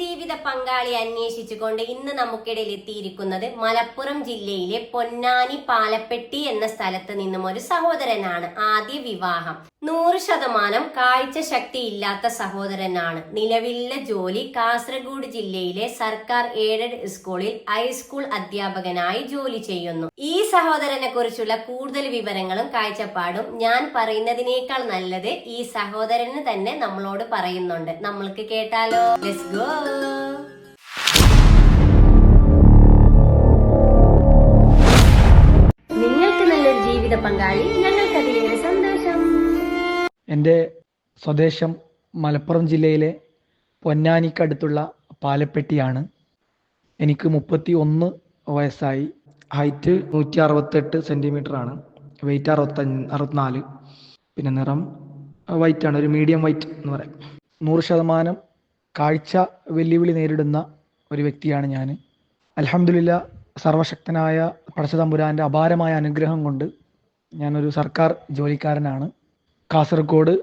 ജീവിത പങ്കാളി അന്വേഷിച്ചുകൊണ്ട് ഇന്ന് നമുക്കിടയിൽ എത്തിയിരിക്കുന്നത് മലപ്പുറം ജില്ലയിലെ പൊന്നാനി പാലപ്പെട്ടി എന്ന സ്ഥലത്ത് നിന്നും ഒരു സഹോദരനാണ്. ആദ്യ വിവാഹം. നൂറ് ശതമാനം കാഴ്ച ശക്തി ഇല്ലാത്ത സഹോദരനാണ്. നിലവിലെ ജോലി കാസർഗോഡ് ജില്ലയിലെ സർക്കാർ എയ്ഡഡ് സ്കൂളിൽ ഹൈസ്കൂൾ അധ്യാപകനായി ജോലി ചെയ്യുന്നു. ഈ സഹോദരനെ കുറിച്ചുള്ള കൂടുതൽ വിവരങ്ങളും കാഴ്ചപ്പാടും ഞാൻ പറയുന്നതിനേക്കാൾ നല്ലത് ഈ സഹോദരന് തന്നെ നമ്മളോട് പറയുന്നുണ്ട്. നമ്മൾക്ക് കേട്ടാലോ? ലെറ്റ്സ് ഗോ നിങ്ങൾക്ക് നല്ലൊരു ജീവിത പങ്കാളി ഞങ്ങൾക്ക് അതിലേറെ സന്തോഷം. എന്റെ സ്വദേശം മലപ്പുറം ജില്ലയിലെ പൊന്നാനിക്കടുത്തുള്ള പാലപ്പെട്ടിയാണ്. എനിക്ക് മുപ്പത്തി ഒന്ന് വയസ്സായി. ഹൈറ്റ് നൂറ്റി അറുപത്തെട്ട് സെന്റിമീറ്റർ ആണ്. വെയിറ്റ് അറുപത്തഞ്ച് അറുപത്തിനാല്. പിന്നെ നിറം വൈറ്റ് ആണ്. ഒരു മീഡിയം വൈറ്റ് എന്ന് പറയാം. നൂറ് ശതമാനം കാഴ്ച വെല്ലുവിളി നേരിടുന്ന ഒരു വ്യക്തിയാണ് ഞാൻ അലഹമില്ല സർവശക്തനായ പടച്ചതമ്പുരാന്റെ അപാരമായ അനുഗ്രഹം കൊണ്ട് ഞാനൊരു സർക്കാർ ജോലിക്കാരനാണ്. കാസർഗോഡ്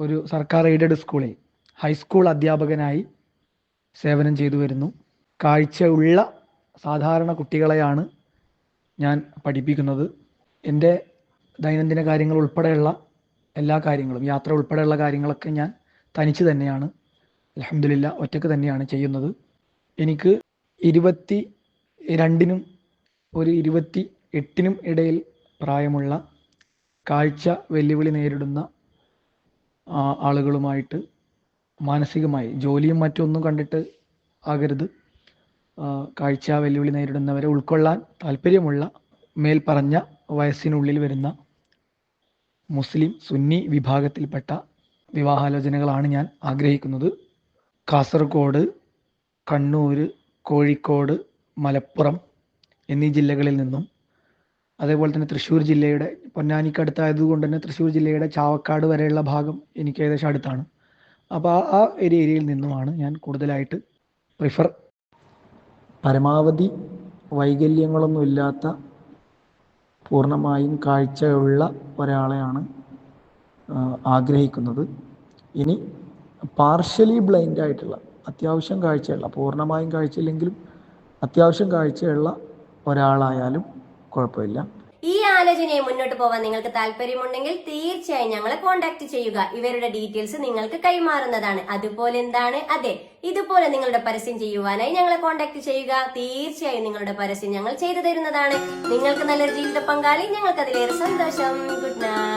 ഒരു സർക്കാർ എയ്ഡഡ് സ്കൂളിൽ ഹൈസ്കൂൾ അധ്യാപകനായി സേവനം ചെയ്തു വരുന്നു. കാഴ്ചയുള്ള സാധാരണ കുട്ടികളെയാണ് ഞാൻ പഠിപ്പിക്കുന്നത്. എന്റെ ദൈനംദിന കാര്യങ്ങൾ ഉൾപ്പെടെയുള്ള എല്ലാ കാര്യങ്ങളും യാത്ര ഉൾപ്പെടെയുള്ള കാര്യങ്ങളൊക്കെ ഞാൻ തനിച്ച് തന്നെയാണ് അലഹമില്ല ഒറ്റയ്ക്ക് തന്നെയാണ് ചെയ്യുന്നത്. എനിക്ക് ഇരുപത്തി രണ്ടിനും ഒരു ഇരുപത്തി എട്ടിനും ഇടയിൽ പ്രായമുള്ള കാഴ്ച വെല്ലുവിളി നേരിടുന്ന ആളുകളുമായിട്ട് മാനസികമായി ജോലിയും മറ്റൊന്നും കണ്ടിട്ട് ആകരുത്. കാഴ്ച വെല്ലുവിളി നേരിടുന്നവരെ ഉൾക്കൊള്ളാൻ താല്പര്യമുള്ള മേൽ പറഞ്ഞ വയസ്സിനുള്ളിൽ വരുന്ന മുസ്ലിം സുന്നി വിഭാഗത്തിൽപ്പെട്ട വിവാഹാലോചനകളാണ് ഞാൻ ആഗ്രഹിക്കുന്നത്. കാസർഗോഡ് കണ്ണൂർ കോഴിക്കോട് മലപ്പുറം എന്നീ ജില്ലകളിൽ നിന്നും അതേപോലെ തന്നെ തൃശ്ശൂർ ജില്ലയുടെ പൊന്നാനിക്കടുത്തായതുകൊണ്ട് തന്നെ തൃശ്ശൂർ ജില്ലയുടെ ചാവക്കാട് വരെയുള്ള ഭാഗം എനിക്ക് ഏകദേശം അടുത്താണ്. അപ്പോൾ ആ ആ ഒരു ഏരിയയിൽ നിന്നുമാണ് ഞാൻ കൂടുതലായിട്ട് പ്രിഫർ പരമാവധി വൈകല്യങ്ങളൊന്നുമില്ലാത്ത പൂർണമായും കാഴ്ചയുള്ള ഒരാളെയാണ് ആഗ്രഹിക്കുന്നത്. ഇനി പാർഷ്യലി ബ്ലൈൻഡ് ആയിട്ടുള്ള അത്യാവശ്യം കാഴ്ചയുള്ള പൂർണമായും കാഴ്ചയില്ലെങ്കിലും അത്യാവശ്യം കാഴ്ചയുള്ള ഒരാളായാലും കുഴപ്പമില്ല. ഈ ആലോചനയെ മുന്നോട്ട് പോവാൻ നിങ്ങൾക്ക് താല്പര്യമുണ്ടെങ്കിൽ തീർച്ചയായും ഞങ്ങളെ കോൺടാക്ട് ചെയ്യുക. ഇവരുടെ ഡീറ്റെയിൽസ് നിങ്ങൾക്ക് കൈമാറുന്നതാണ്. അതുപോലെ എന്താണ്? അതെ ഇതുപോലെ നിങ്ങളുടെ പരസ്യം ചെയ്യുവാനായി ഞങ്ങളെ കോൺടാക്ട് ചെയ്യുക. തീർച്ചയായും നിങ്ങളുടെ പരസ്യം ഞങ്ങൾ ചെയ്തു തരുന്നതാണ്. നിങ്ങൾക്ക് നല്ലൊരു ജീവിത പങ്കാളി. ഞങ്ങൾക്ക് അതിലേറെ സന്തോഷം. Good night